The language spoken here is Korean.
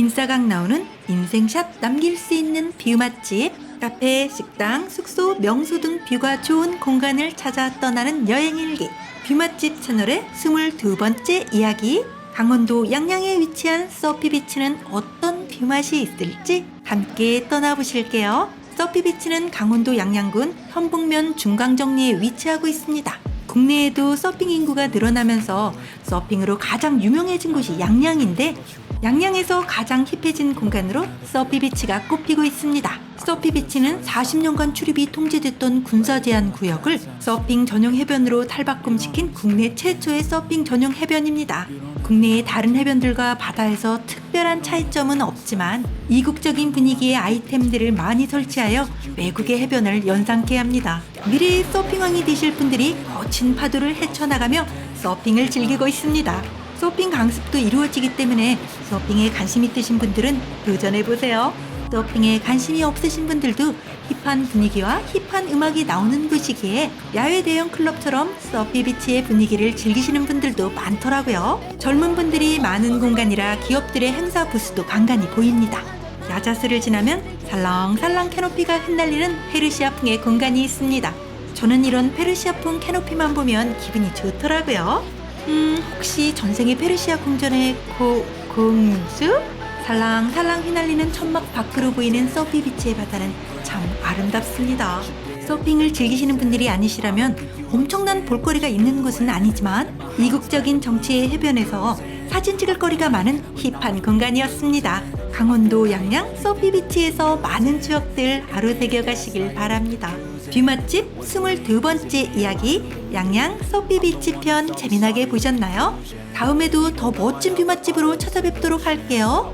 인싸강 나오는 인생샷 남길 수 있는 뷰 맛집, 카페, 식당, 숙소, 명소 등 뷰가 좋은 공간을 찾아 떠나는 여행 일기. 뷰 맛집 채널의 22번째 이야기. 강원도 양양에 위치한 서피비치는 어떤 뷰 맛이 있을지 함께 떠나보실게요. 서피비치는 강원도 양양군 현북면 중강정리에 위치하고 있습니다. 국내에도 서핑 인구가 늘어나면서 서핑으로 가장 유명해진 곳이 양양인데 양양에서 가장 힙해진 공간으로 서피비치가 꼽히고 있습니다. 서피비치는 40년간 출입이 통제됐던 군사 제한 구역을 서핑 전용 해변으로 탈바꿈시킨 국내 최초의 서핑 전용 해변입니다. 국내의 다른 해변들과 바다에서 특별한 차이점은 없지만 이국적인 분위기의 아이템들을 많이 설치하여 외국의 해변을 연상케 합니다. 미래의 서핑왕이 되실 분들이 거친 파도를 헤쳐나가며 서핑을 즐기고 있습니다. 서핑 강습도 이루어지기 때문에 서핑에 관심 있으신 분들은 도전해 보세요. 서핑에 관심이 없으신 분들도 힙한 분위기와 힙한 음악이 나오는 곳이기에 야외 대형 클럽처럼 서피 비치의 분위기를 즐기시는 분들도 많더라고요. 젊은 분들이 많은 공간이라 기업들의 행사 부스도 간간히 보입니다. 야자수를 지나면 살랑살랑 캐노피가 흩날리는 페르시아풍의 공간이 있습니다. 저는 이런 페르시아풍 캐노피만 보면 기분이 좋더라고요. 음, 혹시 전생의 페르시아 궁전의 고, 공주? 살랑살랑 휘날리는 천막 밖으로 보이는 서피 비치의 바다는 참 아름답습니다. 서핑을 즐기시는 분들이 아니시라면 엄청난 볼거리가 있는 곳은 아니지만 이국적인 정치의 해변에서 사진 찍을 거리가 많은 힙한 공간이었습니다. 강원도 양양 서피 비치에서 많은 추억들 하루 새겨가시길 바랍니다. 뷰 맛집 22번째 이야기 양양 서피 비치 편 재미나게 보셨나요? 다음에도 더 멋진 뷰 맛집으로 찾아뵙도록 할게요.